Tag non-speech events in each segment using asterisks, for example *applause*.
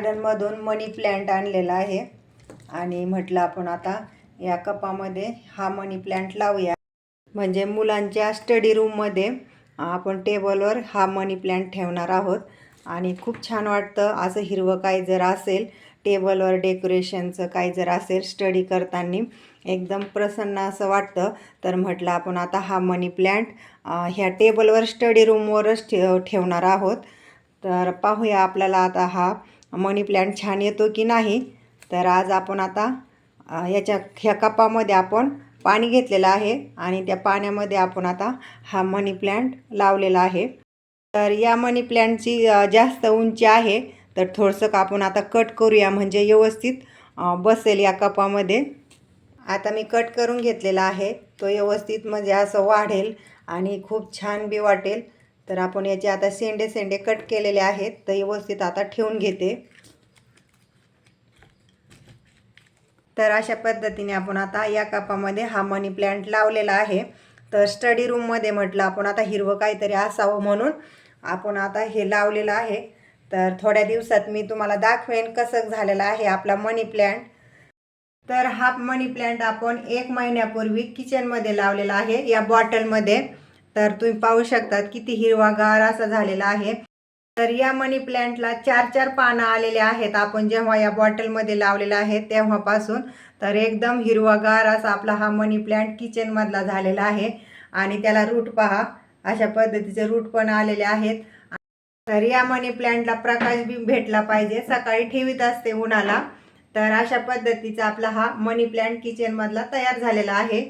गार्डनमधून मनी plant आणलेला आहे. आणि म्हटलं आपण आता या कपामध्ये हा मनी प्लॅन्ट लावूया. म्हणजे मुलांच्या स्टडी रूममध्ये आपण टेबलवर हा मनी प्लॅन्ट ठेवणार आहोत. आणि खूप छान वाटतं असं हिरवं काही जर असेल टेबलवर डेकोरेशनचं काय जर असेल स्टडी करताना एकदम प्रसन्न असं वाटतं. तर म्हटलं आपण आता हा मनी प्लॅन्ट ह्या टेबलवर स्टडी रूमवरच ठेव ठेवणार आहोत. तर पाहूया आपल्याला आता हा मनी प्लॅन्ट छान येतो की नाही? तर आज आपण आता याच्या ह्या कपामध्ये आपण पाणी घेतलेलं आहे आणि त्या पाण्यामध्ये आपण आता हा मनी प्लॅन्ट लावलेला आहे. तर या मनी प्लॅन्टची जास्त उंची आहे तर थोडंसं आपण आता कट करूया म्हणजे व्यवस्थित बसेल या कपामध्ये. आता मी कट करून घेतलेला आहे तो व्यवस्थित म्हणजे असं वाढेल आणि खूप छान बी वाटेल. तर आपण याचे आता सेंडे सेंडे कट केलेले आहेत. तर व्यवस्थित आता ठेवून घेते. तर अशा पद्धतीने आपण आता या कपामध्ये हा मनी प्लांट लावलेला आहे. तर स्टडी रूममध्ये म्हटलं आपण आता हिरवं काहीतरी असावं म्हणून आपण आता हे लावलेलं आहे. तर थोड्या दिवसात मी तुम्हाला दाखवेन कसं झालेलं आहे आपला मनी प्लांट तर हा मनी प्लांट आपण एक महिन्यापूर्वी किचनमध्ये लावलेला आहे. या बॉटलमध्ये. तर तुम्ही पाहू शकतात किती हिरवागार असा झालेला आहे. तर या मनी प्लॅन्टला चार चार पानं आलेले आहेत. आपण जेव्हा या बॉटलमध्ये लावलेला आहे तेव्हापासून तर एकदम हिरवागार असा आपला हा मनी प्लॅन्ट किचनमधला झालेला आहे. आणि त्याला रूट पहा. अशा पद्धतीचे रूट पण आलेले आहेत. तर या मनी प्लॅन्टला प्रकाश बी भेटला पाहिजे. सकाळी ठेवीत असते उन्हाला. तर अशा पद्धतीचा आपला हा मनी प्लॅन्ट किचनमधला तयार झालेला आहे.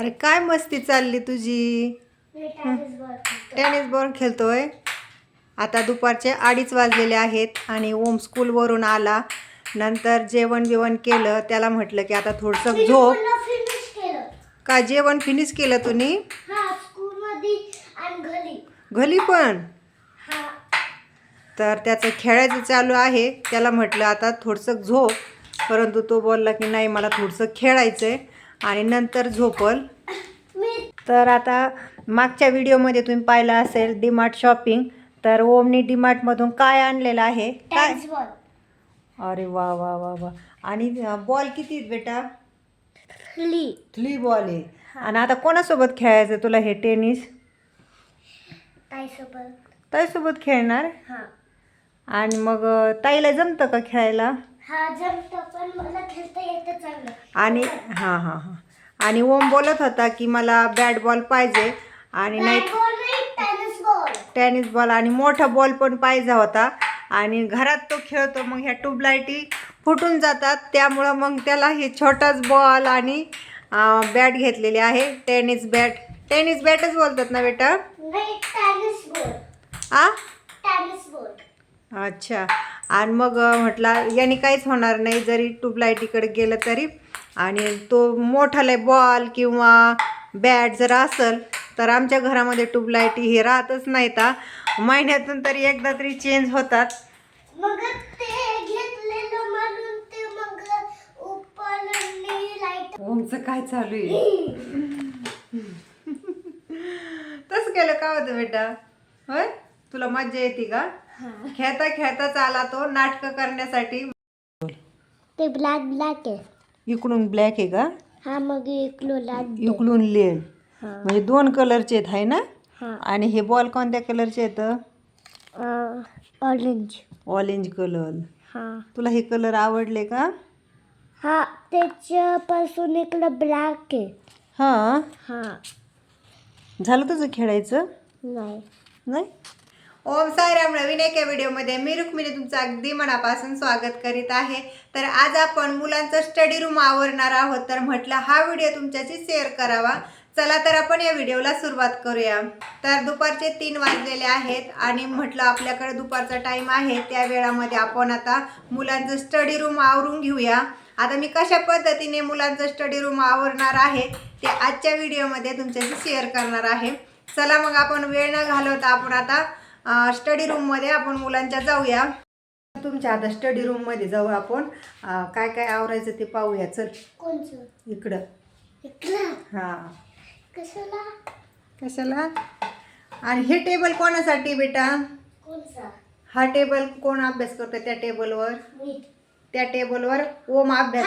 अरे काय मस्ती चालली तुझी? टेनिस बॉल खेळतोय. आता दुपारचे अडीच वाजलेले आहेत आणि ओम स्कूलवरून आला. नंतर जेवण बिवण केलं. त्याला म्हटलं की आता थोडंसं झोप. का जेवण फिनिश केलं तुम्ही? हा घरी. पण? हा. तर त्याचं खेळायचं चालू आहे. त्याला म्हटलं आता थोडंसं झोप. परंतु तो बोलला की नाही मला थोडंसं खेळायचं आहे आणि नंतर झोपल. तर आता मागच्या व्हिडिओमध्ये तुम्ही पाहिलं असेल डीमार्ट शॉपिंग. तर ओमनी डीमार्टमधून काय आणलेलं आहे? काय? अरे वा वा वा वा. आणि बॉल किती आहेत बेटा? ली थ्री बॉल आहे. आणि आता कोणासोबत खेळायचं तुला हे टेनिस? ताई सोबत ताईसोबत खेळणार? हा. आणि मग ताईला जमतं का खेळायला? हा जमतं पण मला खेळता येतं चांगलं. आणि हां हां हां. आणि ओम बोलत होता की मला बॅट बॉल पाहिजे आणि नाही टेनिस बॉल. टेनिस बॉल आणि मोठा बॉल पण पाहिजे होता. आणि घरात तो खेळतो मग ह्या ट्यूबलाईटी फुटून जातात. त्यामुळं मग त्याला हे छोटाच बॉल आणि बॅट घेतलेली आहे. Tennis bat. टेनिस बॅटच बोलतात ना बेटा? नाही टेनिस बॉल. आ? Tennis ball. अच्छा. आणि मग म्हटलं याने काहीच होणार नाही जरी ट्यूबलाईटीकडे गेलं तरी. आणि तो मोठाले बॉल किंवा बॅट जर असेल तर आमच्या घरामध्ये ट्यूबलाईटी हे राहतच नाहीत हा. महिन्यातून तरी एकदा तरी चेंज होतात. मग ते घेतलेलं म्हणून ते मग उपरली लाइट ओमचं काय चालू आहे? *laughs* तसं केलं का होतं बेटा? होय? तुला मज्जा येते का? खेळता खेळताच आला तो नाटकं करण्यासाठी. ते ब्लॅक ब्लॅक आहे. इकडून ब्लॅक आहे का? हा मग इकडं लाल इकडून हा. म्हणजे दोन कलरचे आहेत आहे ना? हा. आणि हे बॉल कोणत्या कलरचे आहेत? ऑरेंज ऑरेंज कलर हा. तुला हे कलर आवडले का? हा त्याच्यापासून इकडं ब्लॅक आहे. हां. हा. झालं तुझं खेळायचं? नाही. नाही? ओम सायराम नवीन एका व्हिडिओमध्ये मी रुक्मिणी तुमचं अगदी मनापासून स्वागत करीत आहे. तर आज आपण मुलांचं स्टडी रूम आवरणार आहोत. तर म्हटलं हा व्हिडिओ तुमच्याशी शेअर करावा. चला तर आपण या व्हिडिओला सुरुवात करूया. तर दुपारचे तीन वाजलेले आहेत आणि म्हटलं आपल्याकडे दुपारचा टाईम आहे. त्या वेळामध्ये आपण आता मुलांचं स्टडी रूम आवरून घेऊया. आता मी कशा पद्धतीने मुलांचं स्टडी रूम आवरणार आहे ते आजच्या व्हिडिओमध्ये तुमच्याशी शेअर करणार आहे. चला मग आपण वेळ न घालवता आपण आता स्टडी रूममध्ये आपण मुलांच्या जाऊया. तुमच्या आता स्टडी रूममध्ये जाऊ आपण. काय काय आवरायचं ते पाहूया. चल. कोणचं? इकडं. इकडं. हां. कशाला? कशाला? आणि हे टेबल कोणासाठी बेटा? हा टेबल कोण अभ्यास करतो त्या टेबलवर त्या टेबलवर ओम अभ्यास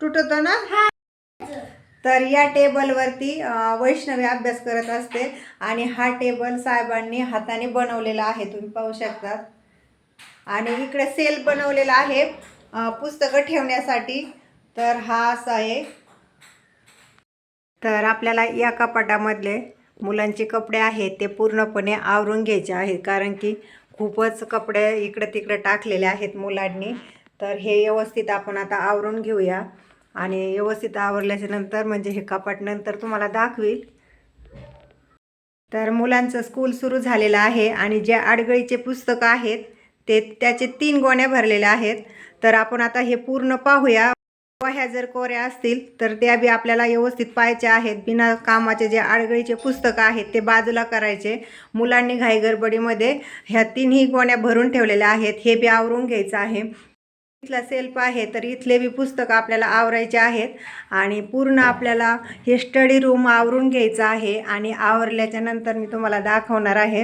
तुटतो. ना? तर या टेबलवरती वैष्णवी अभ्यास करत असते आणि हा टेबल साहेबांनी हाताने बनवलेला आहे तुम्ही पाहू शकता. आणि इकडे सेल बनवलेला आहे पुस्तकं ठेवण्यासाठी. तर हा असा आहे. तर आपल्याला या कपाटामधले मुलांचे कपडे आहेत ते पूर्णपणे आवरून घ्यायचे आहेत कारण की खूपच कपडे इकडं तिकडं टाकलेले आहेत मुलांनी. तर हे व्यवस्थित आपण आता आवरून घेऊया. आणि व्यवस्थित आवरल्याच्या नंतर म्हणजे हे कपाट नंतर तुम्हाला दाखवील. तर मुलांचं स्कूल सुरू झालेलं आहे आणि जे आडगळीचे पुस्तकं आहेत ते त्याचे तीन गोण्या भरलेल्या आहेत. तर आपण आता हे पूर्ण पाहूया. वह्या जर कोऱ्या असतील तर त्या बी आपल्याला व्यवस्थित पाहायच्या आहेत. बिना कामाचे जे आडगळीचे पुस्तकं आहेत ते बाजूला करायचे. मुलांनी घाईगडबडीमध्ये ह्या तीनही गोण्या भरून ठेवलेल्या आहेत. हे बी आवरून घ्यायचं आहे. इथला सेल्फ आहे तर इथले बी पुस्तकं आपल्याला आवरायचे आहेत. आणि पूर्ण आपल्याला हे स्टडी रूम आवरून घ्यायचं आहे आणि आवरल्याच्या नंतर मी तुम्हाला दाखवणार आहे.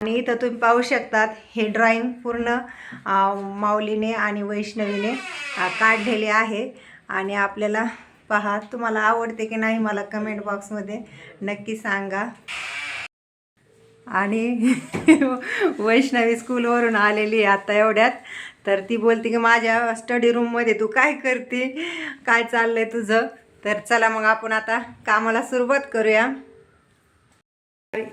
आणि इथं तुम्ही पाहू शकतात हे ड्रॉइंग पूर्ण माऊलीने आणि वैष्णवीने काढलेले आहे. आणि आपल्याला पहा तुम्हाला आवडते की नाही मला कमेंट बॉक्समध्ये नक्की सांगा. आणि *laughs* वैष्णवी स्कूलवरून आलेली आहे आता एवढ्यात. तर ती बोलते की माझ्या स्टडी रूममध्ये तू काय करते? काय चाललं आहे तुझं? तर चला मग आपण आता कामाला सुरुवात करूया.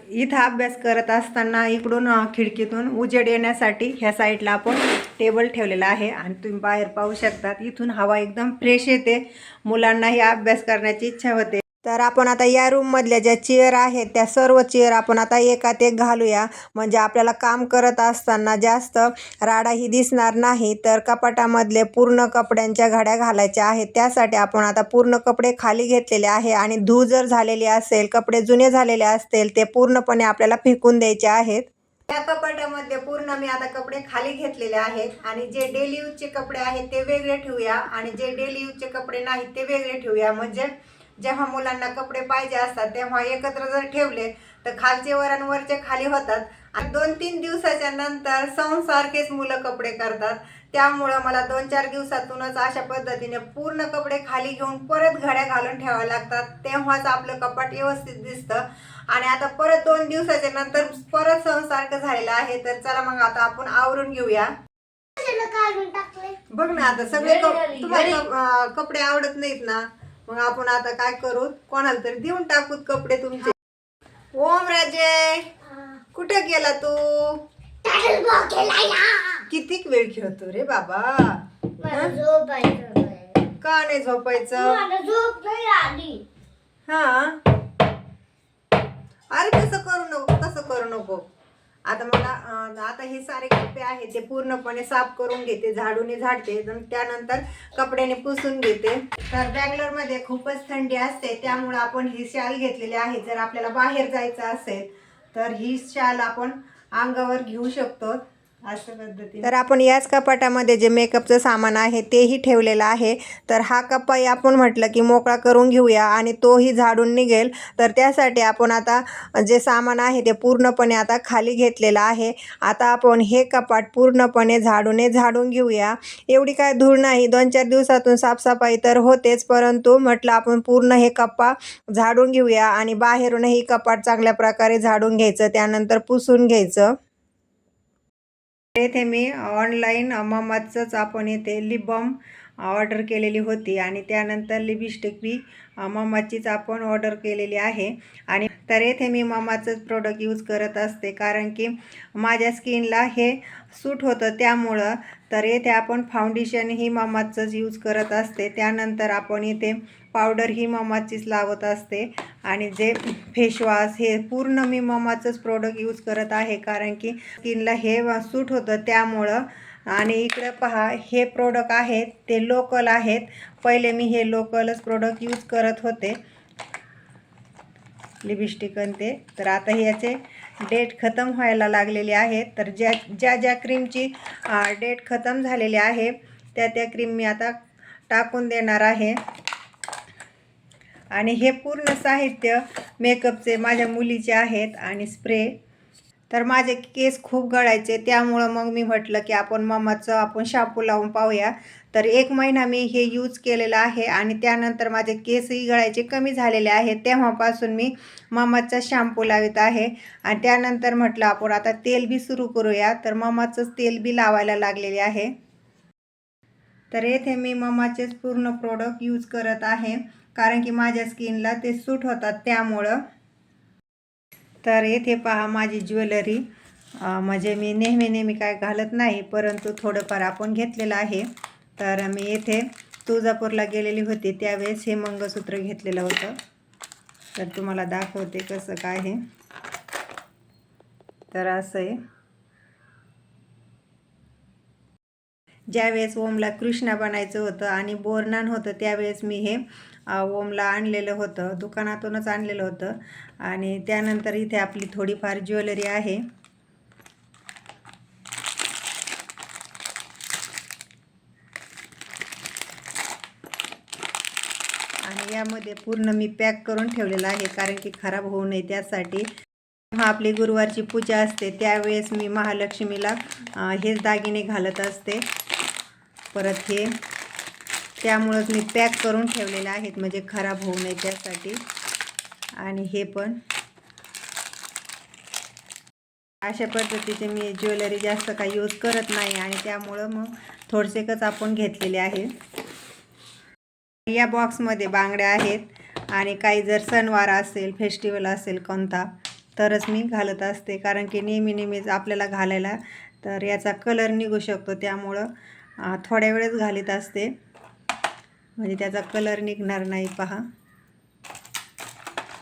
इथं अभ्यास करत असताना इकडून खिडकीतून उजेड येण्यासाठी ह्या साईडला आपण टेबल ठेवलेला आहे. आणि तुम्ही बाहेर पाहू शकतात इथून हवा एकदम फ्रेश येते. मुलांनाही अभ्यास करण्याची इच्छा होते. तर आपण आता या रूममधल्या ज्या चेअर आहेत त्या सर्व चेअर आपण आता एकात एक घालूया. म्हणजे आपल्याला काम करत असताना जास्त राडाही दिसणार नाही तर कपाटामधले पूर्ण कपड्यांच्या घड्या घालायच्या आहेत. त्यासाठी आपण आता पूर्ण कपडे खाली घेतलेले आहे आणि धू जर झालेली असेल कपडे जुने झालेले असतील ते पूर्णपणे आपल्याला फेकून द्यायचे आहेत. या कपाटामध्ये पूर्ण मी आता कपडे खाली घेतलेले आहेत आणि जे डेली यूजचे कपडे आहेत ते वेगळे ठेवूया. आणि जे डेली यूजचे कपडे नाहीत ते वेगळे ठेवूया. म्हणजे जेव्हा मुलांना कपडे पाहिजे असतात तेव्हा एकत्र जर ठेवले तर खालचे वर आणि वरचे खाली होतात. आणि दोन तीन दिवसाच्या नंतर संसारखेच मुलं कपडे करतात. त्यामुळं मला दोन चार दिवसातूनच अशा पद्धतीने पूर्ण कपडे खाली घेऊन परत घड्या घालून ठेवाव्या लागतात. तेव्हाच आपलं कपाट व्यवस्थित दिसतं. आणि आता परत दोन दिवसाच्या नंतर परत संसारखं झालेलं आहे तर चला मग आता आपण आवरून घेऊया. बघ ना आता सगळे कपडे आवडत नाहीत ना? मग आपण आता काय करू? कोणाला तरी देऊन टाकूत कपडे तुमचे. ओम राजे कुठे गेला तू? कितीक वेळ खेळतो रे बाबा. का नाही झोपायचं? हा. अरे तसं करू नको तसं करू नको. आता मला आता हे सारे कपडे आहेत ते पूर्णपणे साफ करून घेते झाडूने झाडते त्यानंतर कपड्याने पुसून घेते. तर बँगलोरमध्ये खूपच थंडी असते त्यामुळं आपण ही शाल घेतलेली आहे. जर आपल्याला बाहेर जायचं असेल तर ही शाल आपण अंगावर घेऊ शकतो. अशा पद्धतीने. तर आपण याच कपाटामध्ये जे मेकअपचं सामान आहे तेही ठेवलेलं आहे. तर हा कप्पाही आपण म्हटलं की मोकळा करून घेऊया आणि तोही झाडून निघेल. तर त्यासाठी आपण आता जे सामान आहे ते पूर्णपणे आता खाली घेतलेलं आहे. आता आपण हे कपाट पूर्णपणे झाडूने झाडून घेऊया. एवढी काय धूळ नाही. दोन चार दिवसातून साफसफाई तर होतेच परंतु म्हटलं आपण पूर्ण हे कप्पा झाडून घेऊया आणि बाहेरूनही कपाट चांगल्या प्रकारे झाडून घ्यायचं त्यानंतर पुसून घ्यायचं. येथे मी ऑनलाईन ममाचंच आपण येथे लिप बॉम ऑर्डर केलेली होती आणि त्यानंतर लिपस्टिक बी ममाचीच आपण ऑर्डर केलेली आहे. आणि तर येथे मी ममाचंच प्रोडक्ट यूज करत असते कारण की माझ्या स्किनला हे सूट होतं त्यामुळं. तर येथे आपण फाउंडेशन ही ममाचंच यूज करत असते. त्यानंतर आपण इथे पावडर ही ममाचीच लावत असते. आणि जे फेशवॉश हे पूर्ण मी ममाचंच प्रोडक्ट यूज करत आहे कारण की स्किनला हे सूट होतं त्यामुळं. आणि इकडं पहा हे प्रोडक्ट आहेत ते लोकल आहेत. पहिले मी हे लोकलच प्रोडक्ट यूज करत होते. लिपस्टिक आणि ते. तर आता ह्याचे डेट खतम व्हायला लागलेले आहेत. तर ज्या ज्या ज्या क्रीमची डेट खतम झालेली आहे त्या त्या क्रीम मी आता टाकून देणार आहे. आणि हे पूर्ण साहित्य मेकअपचे माझ्या मुलीचे आहेत आणि स्प्रे तर माझे केस खूप गळायचे. त्यामुळं मग मी म्हटलं की आपण मम्माचं आपण शॅम्पू लावून पाहूया. तर एक महिना मी हे यूज केलेलं आहे आणि त्यानंतर माझे केसही गळायचे कमी झालेले आहेत तेव्हापासून मी मम्माचा शॅम्पू लावित आहे. आणि त्यानंतर म्हटलं आपण आता तेल बी सुरू करूया. तर मम्माचंच तेल बी लावायला लागलेले आहे. तर येथे मी ममाचेच पूर्ण प्रोडक्ट यूज करत आहे. कारण की माझ्या स्किनला ते सूट होतात त्यामुळं. तर येथे पहा माझी ज्वेलरी. म्हणजे मी नेहमी नेहमी काय घालत नाही परंतु थोडंफार आपण घेतलेलं आहे. तर मी येथे तुळजापूरला गेलेली होती त्यावेळेस हे मंगळसूत्र घेतलेलं होतं. तर तुम्हाला दाखवते कसं काय हे तर असं आहे. ज्यावेळेस ओमला कृष्णा बनायचं होतं आणि बोरनान होतं त्यावेळेस मी हे ओमला आणलेलं होतं दुकानातूनच आणलेलं होतं. आणि त्यानंतर इथे आपली थोडीफार ज्वेलरी आहे. आणि यामध्ये पूर्ण मी पॅक करून ठेवलेलं आहे कारण की खराब होऊ नये त्यासाठी. आपली गुरुवारची पूजा असते त्यावेळेस मी महालक्ष्मीला हेच दागिने घालत असते. परत हे त्यामुळंच मी पॅक करून ठेवलेले आहेत म्हणजे खराब होऊ नये त्यासाठी. आणि हे पण. अशा पद्धतीचे मी ज्वेलरी जास्त काही यूज करत नाही आणि त्यामुळं मग थोडसेकच आपण घेतलेले आहे. या बॉक्समध्ये बांगड्या आहेत आणि काही जर सणवार असेल फेस्टिवल असेल कोणता तरच मी घालत असते. कारण की नेहमी नेहमीच आपल्याला घालायला तर याचा कलर निघू शकतो. त्यामुळं थोड्या वेळेस घालीत असते. म्हणजे त्याचा कलर निघणार नाही पहा.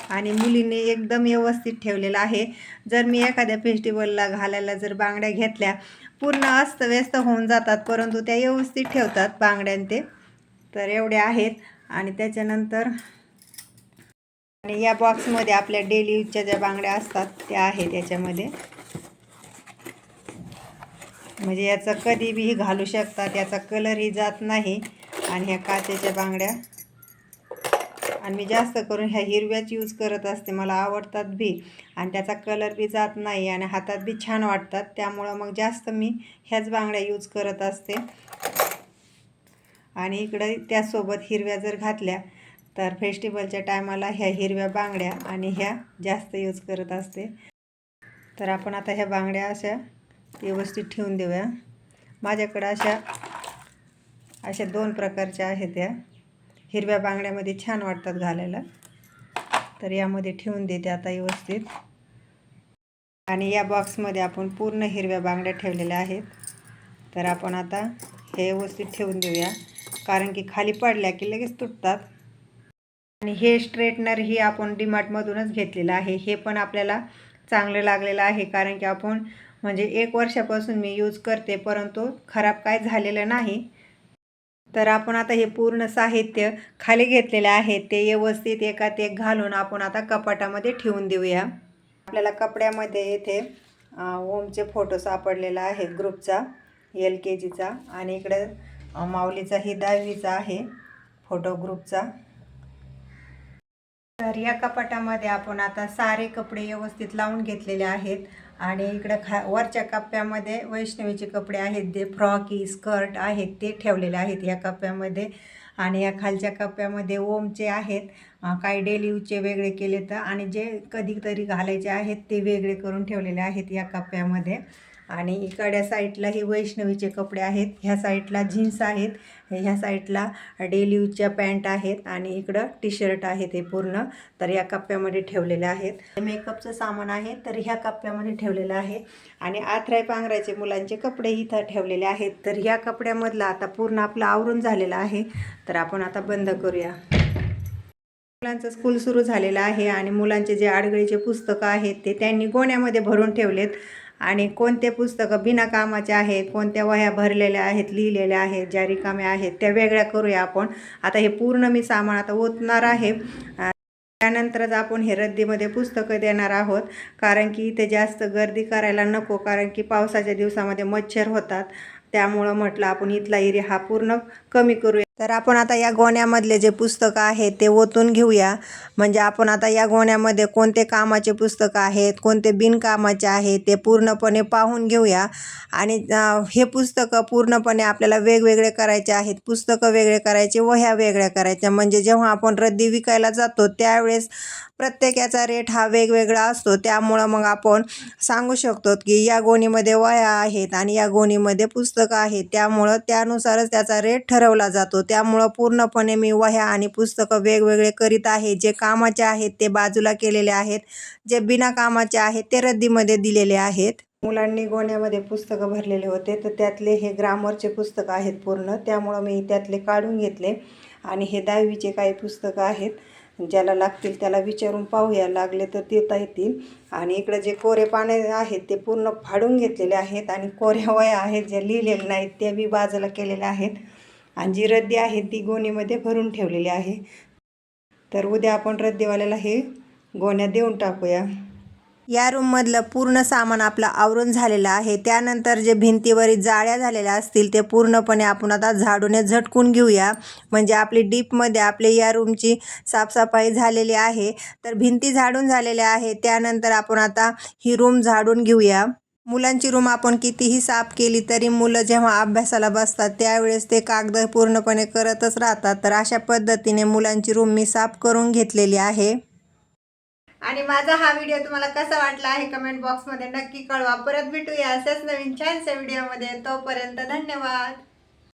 आणि मुलीने एकदम व्यवस्थित ठेवलेला आहे. जर मी एखाद्या फेस्टिवलला घालायला जर बांगड्या घेतल्या पूर्ण अस्तव्यस्त होऊन जातात. परंतु त्या व्यवस्थित ठेवतात बांगड्यान ते तर एवढ्या आहेत. आणि त्याच्यानंतर आणि या बॉक्समध्ये आपल्या डेली यूजच्या ज्या बांगड्या असतात त्या आहेत याच्यामध्ये म्हणजे याचं कधीबीही घालू शकतात याचा कलरही जात नाही. आणि ह्या काचेच्या बांगड्या. आणि मी जास्त करून ह्या हिरव्याच यूज करत असते मला आवडतात बी. आणि त्याचा कलर बी जात नाही आणि हातात बी छान वाटतात त्यामुळं मग जास्त मी ह्याच बांगड्या यूज करत असते. आणि इकडं त्यासोबत हिरव्या जर घातल्या तर फेस्टिवलच्या टायमाला ह्या हिरव्या बांगड्या आणि ह्या जास्त यूज करत असते. तर आपण आता ह्या बांगड्या अशा व्यवस्थित ठेवून देऊया. माझ्याकडं अशा अशा दोन प्रकारच्या आहेत या. हिरव्या बांगड्यामध्ये छान वाटतात घालायला. तर यामध्ये ठेवून देते आता व्यवस्थित. आणि या बॉक्समध्ये आपण पूर्ण हिरव्या बांगड्या ठेवलेल्या आहेत. तर आपण आता हे व्यवस्थित ठेवून देऊया. कारण की खाली पडल्या की लगेच तुटतात. आणि हे स्ट्रेटनर ही आपण डीमार्टमधूनच घेतलेलं आहे. हे पण आपल्याला चांगलं लागलेलं आहे कारण की आपण म्हणजे एक वर्षापासून मी यूज करते परंतु खराब काय झालेलं नाही. तर आपण आता हे पूर्ण साहित्य खाली घेतलेले आहे. ते व्यवस्थित एकात एक घालून आपण आता कपाटामध्ये ठेवून देऊया. आपल्याला कपड्यामध्ये येथे ओमचे फोटो सापडलेला आहे ग्रुपचा एल के जीचा. आणि इकडे माऊलीचा ही दहावीचा आहे फोटो ग्रुपचा तर या कपाटामध्ये आपण आता सारे कपडे व्यवस्थित लावून घेतलेले आहेत. आणि इकडं खा वरच्या कप्प्यामध्ये वैष्णवीचे कपडे आहेत जे फ्रॉकी स्कर्ट आहेत ते ठेवलेले आहेत या कप्प्यामध्ये. आणि या खालच्या कप्प्यामध्ये ओमचे आहेत. काही डेली यूजचे वेगळे केले तर आणि जे कधीतरी घालायचे आहेत ते वेगळे करून ठेवलेले आहेत या कप्प्यामध्ये. आणि इकडच्या साईडला हे वैष्णवीचे कपडे आहेत ह्या साईडला जीन्स आहेत ह्या साईडला डेली यूजच्या पॅन्ट आहेत आणि इकडं टी शर्ट आहेत हे पूर्ण तर या कप्प्यामध्ये ठेवलेले आहेत. मेकअपचं सामान आहे तर ह्या कप्प्यामध्ये ठेवलेलं आहे. आणि आथराय पांघरायचे मुलांचे कपडे इथं ठेवलेले आहेत तर ह्या कपड्यामधला आता पूर्ण आपलं आवरून झालेलं आहे तर आपण आता बंद करूया. मुलांचं स्कूल सुरू झालेलं आहे आणि मुलांचे जे आडगळीचे पुस्तकं आहेत ते त्यांनी गोण्यामध्ये भरून ठेवलेत. आणि कोणते पुस्तकं बिनाकामाचे आहेत कोणत्या वह्या भरलेल्या आहेत लिहिलेल्या आहेत ज्या रिकाम्या आहेत त्या वेगळ्या करूया आपण. आता हे पूर्ण मी सामान आता ओतणार आहे. त्यानंतरच आपण हे रद्दीमध्ये पुस्तकं देणार आहोत. कारण की इथे जास्त गर्दी करायला नको कारण की पावसाच्या दिवसामध्ये मच्छर होतात. त्यामुळं म्हटलं आपण इथला एरिया हा पूर्ण कमी करूया. तर आपण आता या गोण्यामधले जे पुस्तकं आहेत ते ओतून घेऊया. म्हणजे आपण आता या गोण्यामध्ये कोणते कामाचे पुस्तकं आहेत कोणते बिनकामाचे आहेत ते पूर्णपणे पाहून घेऊया. आणि हे पुस्तकं पूर्णपणे आपल्याला वेगवेगळे करायचे आहेत. पुस्तकं वेगळे करायचे वह्या वेगळ्या करायच्या. म्हणजे जेव्हा आपण रद्दी विकायला जातो त्यावेळेस प्रत्येकाचा रेट हा वेगवेगळा असतो. त्यामुळं मग आपण सांगू शकतो की या गोणीमध्ये वह्या आहेत आणि या गोणीमध्ये पुस्तकं आहेत. त्यामुळं त्यानुसारच त्याचा रेट ठरवला जातो. त्यामुळं पूर्णपणे मी वह्या आणि पुस्तकं वेगवेगळे करीत आहे. जे कामाचे आहेत ते बाजूला केलेले आहेत. जे बिना कामाचे आहेत ते रद्दीमध्ये दिलेले आहेत. मुलांनी गोण्यामध्ये पुस्तकं भरलेले होते. तर त्यातले हे ग्रामरचे पुस्तकं आहेत पूर्ण. त्यामुळं मी त्यातले काढून घेतले. आणि हे दहावीचे काही पुस्तकं आहेत. ज्याला लागतील त्याला विचारून पाहूया. लागले तर देता येतील. आणि इकडं जे कोरे पाने आहेत ते पूर्ण फाडून घेतलेले आहेत. आणि कोऱ्या वया आहेत ज्या लिहिलेल्या नाहीत त्या बी बाजूला केलेल्या आहेत. आणि जी रद्दी आहे ती गोणीमध्ये भरून ठेवलेली आहे. तर उद्या आपण रद्दीवाल्याला हे गोण्या देऊन टाकूया. या रूममधलं पूर्ण सामान आपलं आवरून झालेलं आहे. त्यानंतर जे भिंतीवरील जाळ्या झालेल्या असतील ते पूर्णपणे आपण आता झाडूने झटकून घेऊया. म्हणजे आपली डीपमध्ये आपले या रूमची साफसफाई झालेली आहे. तर भिंती झाडून झालेल्या आहे त्यानंतर आपण आता ही रूम झाडून घेऊया. मुलांची रूम आपण कितीही साफ केली तरी मुलं जेव्हा अभ्यासाला बसतात त्यावेळेस ते कागद पूर्णपणे करतच राहतात. तर अशा पद्धतीने मुलांची रूम मी साफ करून घेतलेली आहे. आणि माझा हा व्हिडिओ तुम्हाला कसा वाटला आहे कमेंट बॉक्समध्ये नक्की कळवा. परत भेटूया असेच नवीन छानशा व्हिडिओमध्ये. तोपर्यंत धन्यवाद.